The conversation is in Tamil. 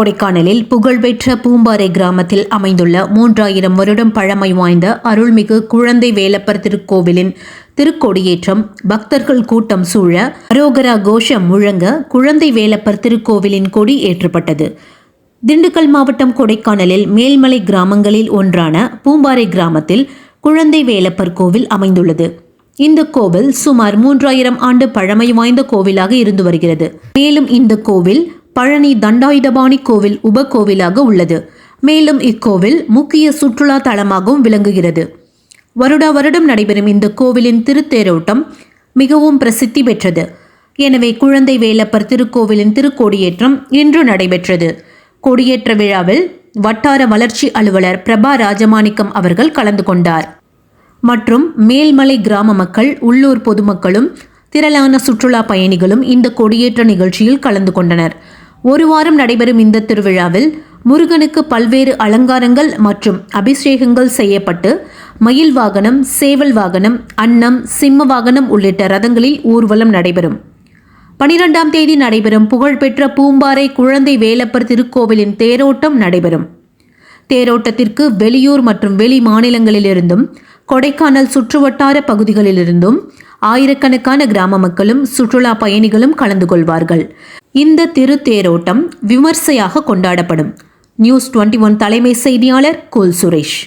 கொடைக்கானலில் புகழ்பெற்ற பூம்பாறை கிராமத்தில் அமைந்துள்ள மூன்றாயிரம் வருடம் பழமை வாய்ந்த அருள்மிகு குழந்தை வேலப்பர் திருக்கோவிலின் திருக்கொடியேற்றம் பக்தர்கள் கூட்டம் சூழ அரோகரா கோஷம் முழங்க குழந்தை வேலப்பர் திருக்கோவிலின் கொடி ஏற்றப்பட்டது. திண்டுக்கல் மாவட்டம் கொடைக்கானலில் மேல்மலை கிராமங்களில் ஒன்றான பூம்பாறை கிராமத்தில் குழந்தை வேலப்பர் கோவில் அமைந்துள்ளது. இந்த கோவில் சுமார் மூன்றாயிரம் ஆண்டு பழமை வாய்ந்த கோவிலாக இருந்து வருகிறது. மேலும் இந்த கோவில் பழனி தண்டாயுதபாணி கோவில் உபகோவிலாக உள்ளது. மேலும் இக்கோவில் முக்கிய சுற்றுலா தலமாகவும் விளங்குகிறது. வருடா வருடம் நடைபெறும் இந்த கோவிலின் திருத்தேரோட்டம் மிகவும் பிரசித்தி பெற்றது. எனவே குழந்தை வேலப்பர் திருக்கோவிலின் திருக்கொடியேற்றம் இன்று நடைபெற்றது. கொடியேற்ற விழாவில் வட்டார வளர்ச்சி அலுவலர் பிரபா ராஜமாணிக்கம் அவர்கள் கலந்து கொண்டார். மற்றும் மேல்மலை கிராம மக்கள் உள்ளூர் பொதுமக்களும் திரளான சுற்றுலா பயணிகளும் இந்த கொடியேற்ற நிகழ்ச்சியில் கலந்து கொண்டனர். ஒரு வாரம் நடைபெறும் இந்த திருவிழாவில் முருகனுக்கு பல்வேறு அலங்காரங்கள் மற்றும் அபிஷேகங்கள் செய்யப்பட்டு மயில் வாகனம் சேவல் வாகனம் அன்னம் சிம்ம வாகனம் உள்ளிட்ட ரதங்களில் ஊர்வலம் நடைபெறும். பனிரெண்டாம் தேதி நடைபெறும் புகழ்பெற்ற பூம்பாறை குழந்தை வேலப்பர் திருக்கோவிலின் தேரோட்டம் நடைபெறும். தேரோட்டத்திற்கு வெளியூர் மற்றும் வெளி மாநிலங்களிலிருந்தும் கொடைக்கானல் சுற்றுவட்டார பகுதிகளிலிருந்தும் ஆயிரக்கணக்கான கிராம மக்களும் சுற்றுலா பயணிகளும் கலந்து கொள்வார்கள். இந்த திரு தேரோட்டம் விமர்சையாக கொண்டாடப்படும். நியூஸ் டுவெண்ட்டி ஒன் தலைமை செய்தியாளர் கோல் சுரேஷ்.